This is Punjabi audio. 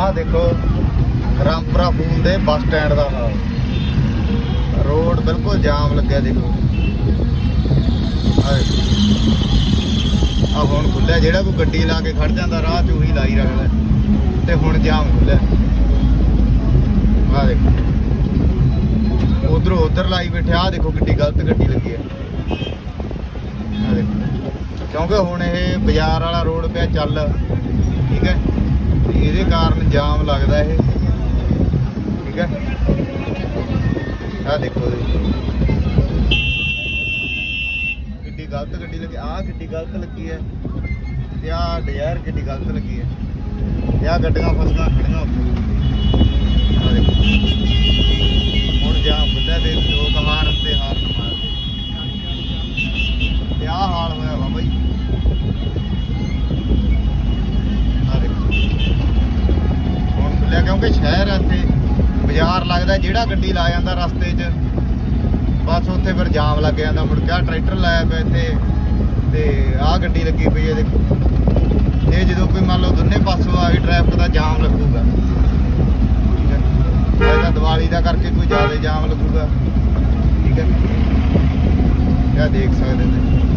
ਆਹ ਦੇਖੋ, ਰਾਮਪੁਰਾ ਫੂਲ ਦੇ ਬੱਸ ਸਟੈਂਡ ਦਾ ਹਾਲ। ਰੋਡ ਬਿਲਕੁਲ ਜਾਮ ਲੱਗਿਆ ਦੇਖੋ। ਆ ਹੁਣ ਖੁੱਲਿਆ ਜਿਹੜਾ ਕੋਈ ਗੱਡੀ ਲਾ ਕੇ ਖੜ ਜਾਂਦਾ, ਰਾਹ 'ਚ ਉਹੀ ਲਾਈ ਰੱਖਦਾ। ਤੇ ਹੁਣ ਜਾਮ ਖੁੱਲਿਆ ਆ ਦੇਖੋ। ਉਧਰੋਂ ਉਧਰ ਲਾਈ ਬੈਠੇ ਆ ਦੇਖੋ ਕਿੱਡੀ ਗਲਤ ਗੱਡੀ ਲੱਗੀ ਹੈ। ਆ ਦੇਖੋ। ਕਿਉਂਕਿ ਹੁਣ ਇਹ ਬਾਜ਼ਾਰ ਵਾਲਾ ਰੋਡ ਪਿਆ ਚੱਲ। ਠੀਕ ਹੈ। ਤੇ ਇਹਦੇ ਕਾਰਨ ਜਾਮ ਲੱਗਦਾ ਇਹ। ਠੀਕ ਹੈ? ਆ ਦੇਖੋ ਕਿੱਡੀ ਗਲਤ ਗੱਡੀ ਲੱਗੀ। ਆ ਕਿੱਡੀ ਗਲਤ ਲੱਗੀ ਹੈ। ਤੇ ਆ ਡਿਜ਼ਾਇਰ ਕਿੱਡੀ ਗਲਤ ਲੱਗੀ ਹੈ। ਤੇ ਆ ਗੱਡੀਆਂ ਫਸਣਾ ਖੜੀਆਂ ਉੱਥੇ ਆ ਦੇਖੋ ਹੁਣ ਜਾਮ ਖੁੱਲਿਆ ਤੇ ਲੋਕ ਹਾਰਨ ਤੇ ਹਾਰਨ ਮਾਰਦੇ ਤੇ ਆ ਹਾਲ ਹੋਇਆ ਵਾ ਬਾਈ ਆ ਦੇਖੋ ਹੁਣ ਕਿਉਂਕਿ ਸ਼ਹਿਰ ਆ ਇੱਥੇ, ਬਾਜ਼ਾਰ ਲੱਗਦਾ, ਜਿਹੜਾ ਗੱਡੀ ਲਾ ਜਾਂਦਾ ਰਸਤੇ 'ਚ, ਬਸ ਉੱਥੇ ਫਿਰ ਜਾਮ ਲੱਗ ਜਾਂਦਾ। ਮੁੜ ਕੇ ਆਹ ਟਰੈਕਟਰ ਲਾਇਆ ਪਿਆ ਇੱਥੇ, ਤੇ ਆਹ ਗੱਡੀ ਲੱਗੀ ਪਈ ਹੈ ਦੇਖੋ। ਇਹ ਜਦੋਂ ਕੋਈ ਮੰਨ ਲਓ ਦੋਨੇ ਪਾਸੋਂ ਆ ਗਈ ਟ੍ਰੈਫਿਕ ਦਾ ਜਾਮ ਲੱਗੂਗਾ, ਠੀਕ ਹੈ ਇਹਦਾ ਦੀਵਾਲੀ ਦਾ ਕਰਕੇ ਕੋਈ ਜ਼ਿਆਦਾ ਜਾਮ ਲੱਗੂਗਾ, ਠੀਕ ਹੈ ਇਹ ਦੇਖ ਸਕਦੇ ਨੇ।